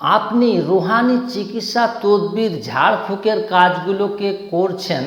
আপনি রুহানি চিকিৎসা তদবির ঝাড়ফুঁকের কাজগুলোকে করছেন,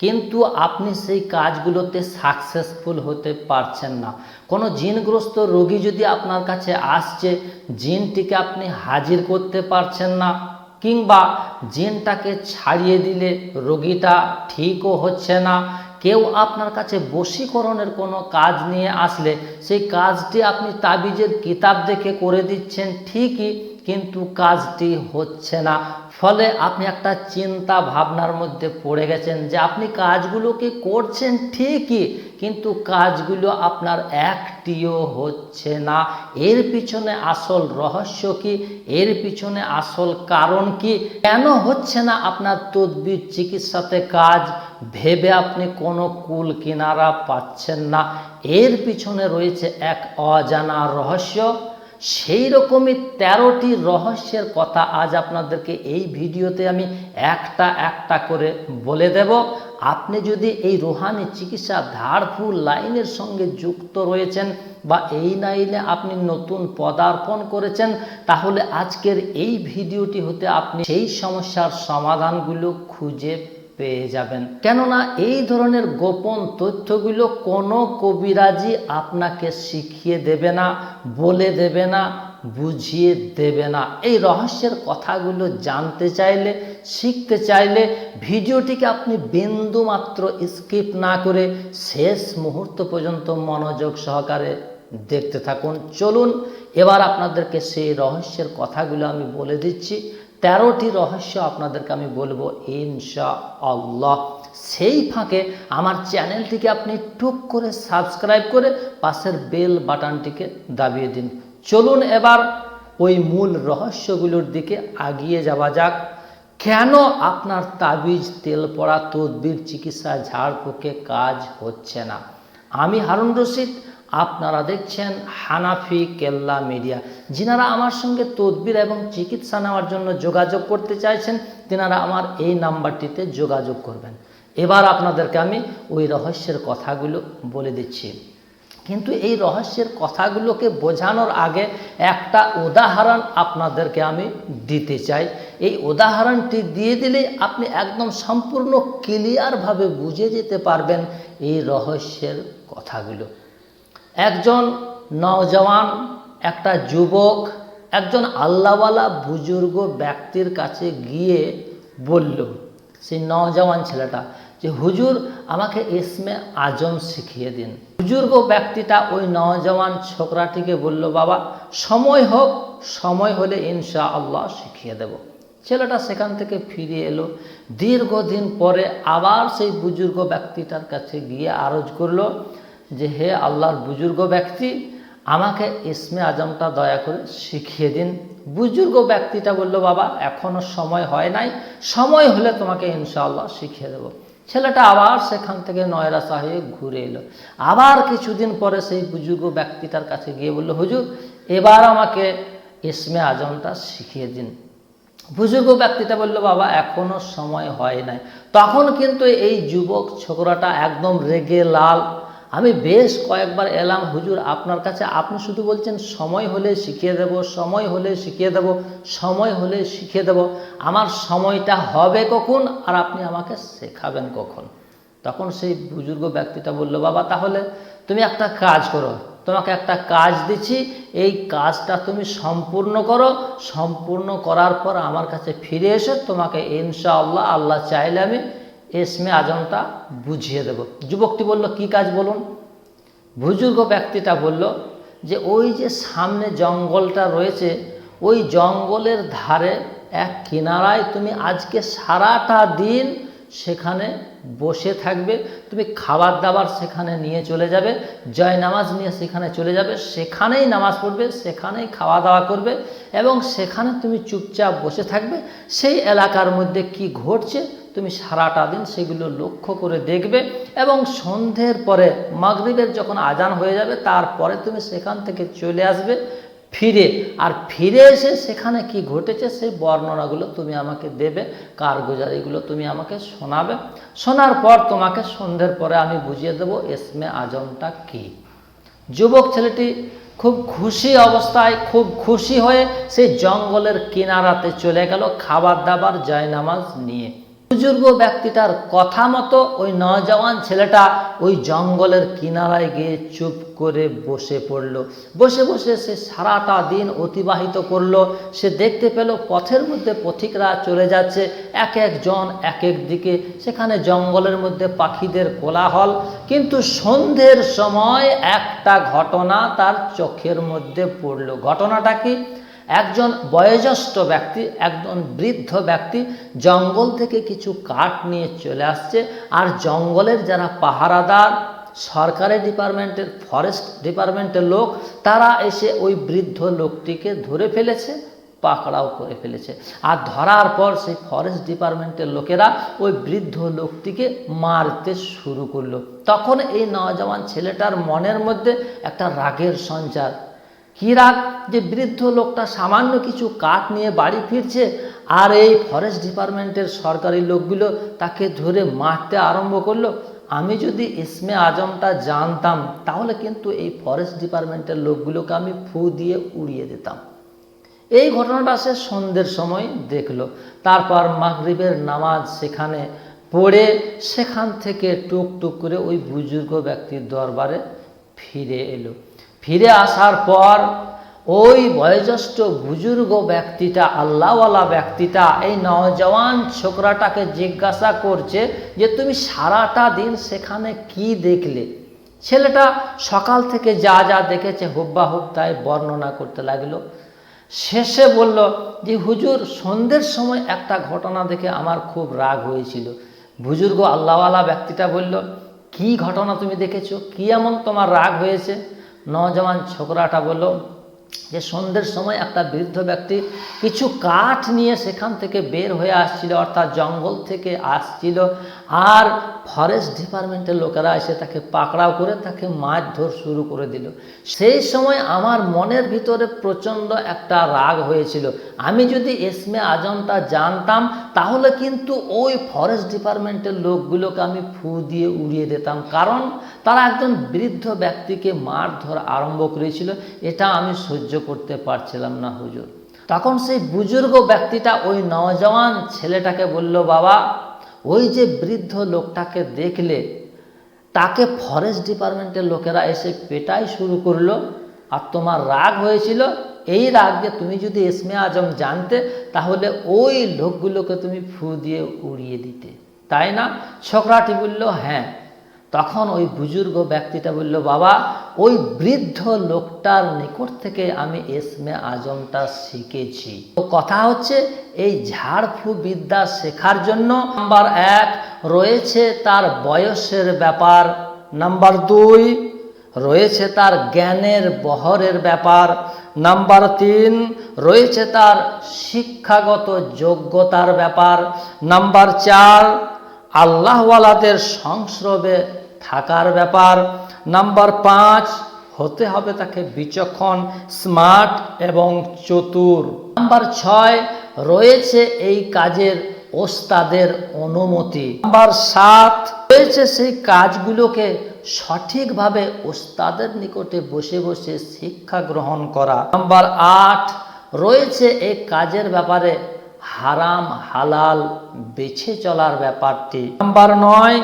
কিন্তু আপনি সেই কাজগুলোতে সাকসেসফুল হতে পারছেন না। কোনো জিনগ্রস্ত রোগী যদি আপনার কাছে আসছে, জিনটিকে আপনি হাজির করতে পারছেন না, কিংবা জিনটাকে ছাড়িয়ে দিলে রোগীটা ঠিকও হচ্ছে না, কেউ আপনার কাছে বশীকরণের কোনো কাজ নিয়ে আসলে সেই কাজটি আপনি তাবিজের কিতাব দেখে করে দিচ্ছেন ঠিকই কিন্তু কাজটি হচ্ছে না। ফলে আপনি একটা চিন্তা ভাবনার মধ্যে পড়ে গেছেন যে আপনি কাজগুলোকে করছেন ঠিকই, কিন্তু কাজগুলো আপনার একটিও হচ্ছে না। এর পিছনে আসল রহস্য কি? এর পিছনে আসল কারণ কি? কেন হচ্ছে না আপনার তদবির চিকিৎসাতে কাজ? ভেবে আপনি কোনো কুল কিনারা পাচ্ছেন না। এর পিছনে রয়েছে এক অজানা রহস্য। সেই রকমই তেরোটি রহস্যের কথা আজ আপনাদেরকে এই ভিডিওতে আমি একটা একটা করে বলে দেব। আপনি যদি এই রোহানি চিকিৎসা ধারফুল লাইনের সঙ্গে যুক্ত রয়েছেন বা এই লাইনে আপনি নতুন পদার্পণ করেছেন, তাহলে আজকের এই ভিডিওটি হতে আপনি সেই সমস্যার সমাধানগুলো খুঁজে পেয়ে যাবেন। কেননা এই ধরনের গোপন তথ্যগুলো কোনো কবিরাজি আপনাকে শিখিয়ে দেবে না, বলে দেবে না, বুঝিয়ে দেবে না। এই রহস্যের কথাগুলো জানতে চাইলে, শিখতে চাইলে ভিডিওটিকে আপনি বিন্দু মাত্র স্কিপ না করে শেষ মুহূর্ত পর্যন্ত মনোযোগ সহকারে দেখতে থাকুন। চলুন, এবার আপনাদেরকে সেই রহস্যের কথাগুলো আমি বলে দিচ্ছি। তেরোটি রহস্য আপনাদেরকে আমি বলব ইনশা আল্লাহ সেই ফাঁকে আমার চ্যানেলটিকে আপনি টুক করে সাবস্ক্রাইব করে পাশের বেল বাটনটিকে দাবিয়ে দিন। চলুন এবার ওই মূল রহস্যগুলোর দিকে আগিয়ে যাওয়া যাক। কেন আপনার তাবিজ, তেল পড়া, তদবির, চিকিৎসা, ঝাড়ফুঁকে কাজ হচ্ছে না? আমি হারুন রশিদ আপনারা দেখছেন হানাফি কেল্লা মিডিয়া। যিনারা আমার সঙ্গে তদবির এবং চিকিৎসা নেওয়ার জন্য যোগাযোগ করতে চাইছেন, তিনারা আমার এই নাম্বারটিতে যোগাযোগ করবেন। এবার আপনাদেরকে আমি ওই রহস্যের কথাগুলো বলে দিচ্ছি। কিন্তু এই রহস্যের কথাগুলোকে বোঝানোর আগে একটা উদাহরণ আপনাদেরকে আমি দিতে চাই। এই উদাহরণটি দিয়ে দিলেই আপনি একদম সম্পূর্ণ ক্লিয়ারভাবে বুঝে যেতে পারবেন এই রহস্যের কথাগুলো। একজন নওজওয়ান একটা যুবক, একজন আল্লাহওয়ালা বুজুর্গ ব্যক্তির কাছে গিয়ে বলল, সেই নওজওয়ান ছেলেটা যে, হুজুর, আমাকে ইসমে আজম শিখিয়ে দিন। বুজুর্গ ব্যক্তিটা ওই নওজওয়ান ছোকরাটিকে বলল, বাবা, সময় হোক, সময় হলে ইনশা আল্লাহ শিখিয়ে দেব। ছেলেটা সেখান থেকে ফিরে এলো। দীর্ঘদিন পরে আবার সেই বুজুর্গ ব্যক্তিটার কাছে গিয়ে আরজ করল যে হে আল্লাহর বুজুর্গ ব্যক্তি, আমাকে ইসমে আজমটা দয়া করে শিখিয়ে দিন। বুজুর্গ ব্যক্তিটা বলল, বাবা, এখনও সময় হয় নাই। সময় হলে তোমাকে ইনশাআল্লাহ শিখিয়ে দেব। ছেলেটা আবার সেখান থেকে নয়রা সাহেব ঘুরে এলো। আবার কিছুদিন পরে সেই বুজুর্গ ব্যক্তিটার কাছে গিয়ে বলল, হুজুর, এবার আমাকে ইসমে আজমটা শিখিয়ে দিন। বুজুর্গ ব্যক্তিটা বলল, বাবা, এখনও সময় হয় নাই। তখন কিন্তু এই যুবক ছোকরাটা একদম রেগে লাল আমি বেশ কয়েকবার এলাম, হুজুর, আপনার কাছে আপনি শুধু বলছেন, সময় হলে শিখিয়ে দেব, সময় হলে শিখিয়ে দেব, সময় হলে শিখিয়ে দেব। আমার সময়টা হবে কখন আর আপনি আমাকে শেখাবেন কখন? তখন সেই বুজুর্গ ব্যক্তিটা বলল, বাবা, তাহলে তুমি একটা কাজ করো, তোমাকে একটা কাজ দিচ্ছি, এই কাজটা তুমি সম্পূর্ণ করো, সম্পূর্ণ করার পর আমার কাছে ফিরে এসে তোমাকে ইনশাআল্লাহ, আল্লাহ চাইলে আমি এসমে আজমটা বুঝিয়ে দেব। যুবকটি বলল, কি কাজ বলুন? বুজুর্গ ব্যক্তিটা বলল যে, ওই যে সামনে জঙ্গলটা রয়েছে, ওই জঙ্গলের ধারে এক কিনারায় তুমি আজকে সারাটা দিন সেখানে বসে থাকবে, তুমি খাবার দাবার সেখানে নিয়ে চলে যাবে জয় নামাজ নিয়ে সেখানে চলে যাবে, সেখানেই নামাজ পড়বে, সেখানেই খাওয়া দাওয়া করবে এবং সেখানে তুমি চুপচাপ বসে থাকবে। সেই এলাকার মধ্যে কি ঘটছে তুমি সারাটা দিন সেগুলো লক্ষ্য করে দেখবে এবং সন্ধ্যের পরে মাগরিবের যখন আজান হয়ে যাবে, তারপরে তুমি সেখান থেকে চলে আসবে ফিরে। আর ফিরে এসে সেখানে কি ঘটেছে সেই বর্ণনাগুলো তুমি আমাকে দেবে, কারগুজারিগুলো তুমি আমাকে শোনাবে। শোনার পর তোমাকে সন্ধ্যের পরে আমি বুঝিয়ে দেবো এসমে আজমটা কি। যুবক ছেলেটি খুব খুশি অবস্থায়, খুব খুশি হয়ে সেই জঙ্গলের কিনারাতে চলে গেল, খাবার দাবার, জয়নামাজ নিয়ে। বুজুর্গ ব্যক্তিটার কথা মতো ওই নজওয়ান ছেলেটা ওই জঙ্গলের কিনারায় গিয়ে চুপ করে বসে পড়ল। বসে বসে সে সারাটা দিন অতিবাহিত করল। সে দেখতে পেল পথের মধ্যে পথিকরা চলে যাচ্ছে। এক একজন এক এক দিকে। সেখানে জঙ্গলের মধ্যে পাখিদের কোলাহল। কিন্তু সন্ধ্যের সময় একটা ঘটনা তার চোখের মধ্যে পড়ল। ঘটনাটা কি? একজন বয়োজ্যেষ্ঠ ব্যক্তি, একজন বৃদ্ধ ব্যক্তি জঙ্গল থেকে কিছু কাঠ নিয়ে চলে আসছে আর জঙ্গলের যারা পাহারাদার, সরকারি ডিপার্টমেন্টের, ফরেস্ট ডিপার্টমেন্টের লোক, তারা এসে ওই বৃদ্ধ লোকটিকে ধরে ফেলেছে, পাকড়াও করে ফেলেছে। আর ধরার পর সেই ফরেস্ট ডিপার্টমেন্টের লোকেরা ওই বৃদ্ধ লোকটিকে মারতে শুরু করল। তখন এই নজওয়ান ছেলেটার মনের মধ্যে একটা রাগের সঞ্চার কী রাগ যে বৃদ্ধ লোকটা সামান্য কিছু কাঠ নিয়ে বাড়ি ফিরছে আর এই ফরেস্ট ডিপার্টমেন্টের সরকারি লোকগুলো তাকে ধরে মারতে আরম্ভ করল। আমি যদি ইসমে আজমটা জানতাম, তাহলে কিন্তু এই ফরেস্ট ডিপার্টমেন্টের লোকগুলোকে আমি ফু দিয়ে উড়িয়ে দিতাম। এই ঘটনাটা সে সন্ধ্যের সময় দেখল। তারপর মাগরিবের নামাজ সেখানে পড়ে সেখান থেকে টুক টুক করে ওই বুজুর্গ ব্যক্তির দরবারে ফিরে এলো। ফিরে আসার পর ওই বয়োজ্যেষ্ঠ বুজুর্গ ব্যক্তিটা, আল্লাহওয়ালা ব্যক্তিটা, এই নওজওয়ান ছোকরাটাকে জিজ্ঞাসা করছে যে, তুমি সারাটা দিন সেখানে কি দেখলে? ছেলেটা সকাল থেকে যা যা দেখেছে হুব্বা হুব তাই বর্ণনা করতে লাগল। শেষে বলল যে হুজুর, সন্ধ্যের সময় একটা ঘটনা দেখে আমার খুব রাগ হয়েছিল। বুজুর্গ আল্লাহওয়ালা ব্যক্তিটা বলল, কি ঘটনা তুমি দেখেছ? কি এমন তোমার রাগ হয়েছে? নজওয়ান ছোকরাটা বলল যে সন্ধ্যের সময় একটা বৃদ্ধ ব্যক্তি কিছু কাঠ নিয়ে সেখান থেকে বের হয়ে আসছিল, অর্থাৎ জঙ্গল থেকে আসছিল। আর ফরেস্ট ডিপার্টমেন্টের লোকেরা এসে তাকে পাকড়াও করে তাকে মারধর শুরু করে দিল। সেই সময় আমার মনের ভিতরে প্রচণ্ড একটা রাগ হয়েছিল। আমি যদি এসমে আজমটা জানতাম, তাহলে কিন্তু ওই ফরেস্ট ডিপার্টমেন্টের লোকগুলোকে আমি ফু দিয়ে উড়িয়ে দিতাম। কারণ তারা একজন বৃদ্ধ ব্যক্তিকে মারধর আরম্ভ করেছিল। এটা আমি সহ্য করতে পারছিলাম না হুজুর। তখন সেই বুজুর্গ ব্যক্তিটা ওই নওজওয়ান ছেলেটাকে বলল, বাবা, ওই যে বৃদ্ধ লোকটাকে দেখলে তাকে ফরেস্ট ডিপার্টমেন্টের লোকেরা এসে পেটাই শুরু করল আর তোমার রাগ হয়েছিল? এই রাগ যে তুমি যদি এসমে আজম জানতে, তাহলে ওই লোকগুলোকে তুমি ফু দিয়ে উড়িয়ে দিতে। তাই না? ছোকরাটি বলল হ্যাঁ। তখন ওই বুজুর্গ ব্যক্তিটা বলল, বাবা, ওই বৃদ্ধ লোকটার নিকট থেকে আমি এসমে আজমটা শিখেছি। তো কথা হচ্ছে, এই ঝাড়ফু বিদ্যা শেখার জন্য নাম্বার এক রয়েছে তার বয়সের ব্যাপার। নাম্বার দুই রয়েছে তার জ্ঞানের বহরের ব্যাপার। নাম্বার তিন রয়েছে তার শিক্ষাগত যোগ্যতার ব্যাপার। নাম্বার চার আল্লাহওয়ালাদের সংস্রবে থাকার ব্যাপার। নাম্বার পাঁচ, হতে হবে তাকে বিচক্ষণ, স্মার্ট এবং চতুর। নাম্বার ছয়, রয়েছে এই কাজের ওস্তাদের অনুমতি। নাম্বার সাত, রয়েছে সেই কাজগুলোকে সঠিকভাবে ওস্তাদের নিকটে বসে বসে শিক্ষা গ্রহণ করা। নাম্বার আট, রয়েছে এই কাজের ব্যাপারে হারাম হালাল বেছে চলার ব্যাপারটি। নাম্বার নয়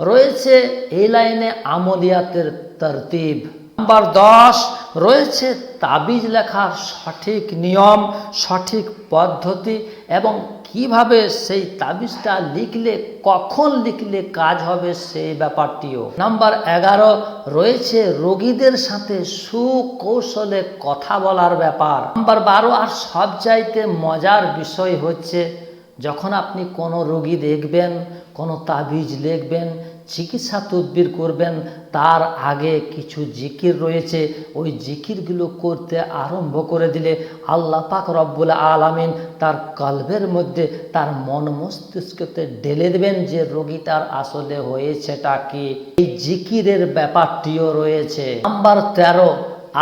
রয়েছে এই লাইনে আমলিয়াতের তরতিব। নাম্বার দশ, রয়েছে তাবিজ লেখার সঠিক নিয়ম, সঠিক পদ্ধতি এবং কীভাবে সেই তাবিজটা লিখলে, কখন লিখলে কাজ হবে সেই ব্যাপারটিও। নাম্বার এগারো, রয়েছে রোগীদের সাথে সুকৌশলে কথা বলার ব্যাপার। নাম্বার বারো, আর সব চাইতে মজার বিষয় হচ্ছে যখন আপনি কোনো রোগী দেখবেন, কোনো তাবিজ লিখবেন, চিকিৎসা তদবির করবেন, তার আগে কিছু জিকির রয়েছে, ওই জিকিরগুলো করতে আরম্ভ করে দিলে আল্লাহ পাক রব্বুল আলামিন তার কলবের মধ্যে, তার মন মস্তিষ্কতে ঢেলে দেবেন যে রোগী তার আসলে হয়েছেটা কি। এই জিকিরের ব্যাপারটিও রয়েছে। নাম্বার তেরো,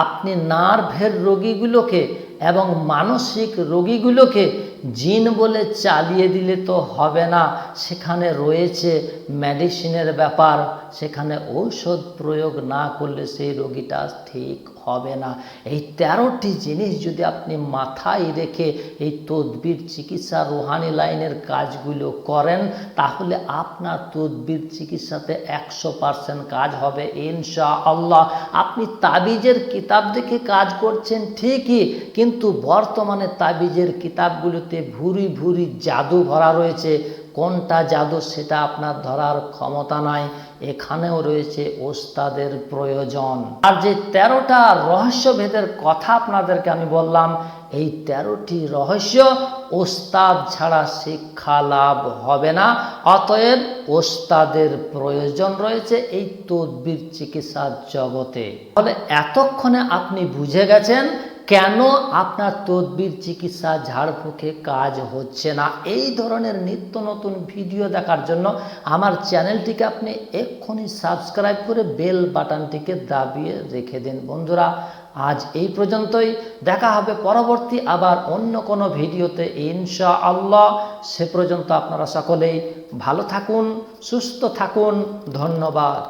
আপনি নার্ভের রোগীগুলোকে এবং মানসিক রোগীগুলোকে জিন বলে চালিয়ে দিলে তো হবে না। সেখানে রয়েছে মেডিসিনের ব্যাপার। সেখানে ঔষধ প্রয়োগ না করলে সেই রোগীটা ঠিক হবে না। এই তেরোটি জিনিস যদি আপনি মাথায় রেখে এই তদবির চিকিৎসা রোহানি লাইনের কাজগুলো করেন, তাহলে আপনার তদবির চিকিৎসাতে একশো পার্সেন্ট কাজ হবে ইনশা আল্লাহ আপনি তাবিজের কিতাব দেখে কাজ করছেন ঠিকই, কিন্তু বর্তমানে তাবিজের কিতাবগুলোতে ভুরি ভুরি জাদু ভরা রয়েছে। কোনটা জাদু সেটা আপনার ধরার ক্ষমতা নাই। এখানেও রয়েছে ওস্তাদের প্রয়োজন। আর যে তেরোটা রহস্যভেদের কথা আপনাদেরকে আমি বললাম, এই তেরোটি রহস্য ওস্তাদ ছাড়া শিক্ষা লাভ হবে না। অতএব ওস্তাদের প্রয়োজন রয়েছে এই তদবির চিকিৎসার জগতে। ফলে এতক্ষণে আপনি বুঝে গেছেন কেন আপনার তদবির চিকিৎসা ঝাড়ফুঁকে কাজ হচ্ছে না? এই ধরনের নিত্য নতুন ভিডিও দেখার জন্য আমার চ্যানেলটিকে আপনি এক্ষুনি সাবস্ক্রাইব করে বেল বাটনটিকে দাবিয়ে রেখে দিন। বন্ধুরা, আজ এই পর্যন্তই। দেখা হবে পরবর্তী আবার অন্য কোনো ভিডিওতে। ইনশা আল্লাহ সে পর্যন্ত আপনারা সকলেই ভালো থাকুন, সুস্থ থাকুন। ধন্যবাদ।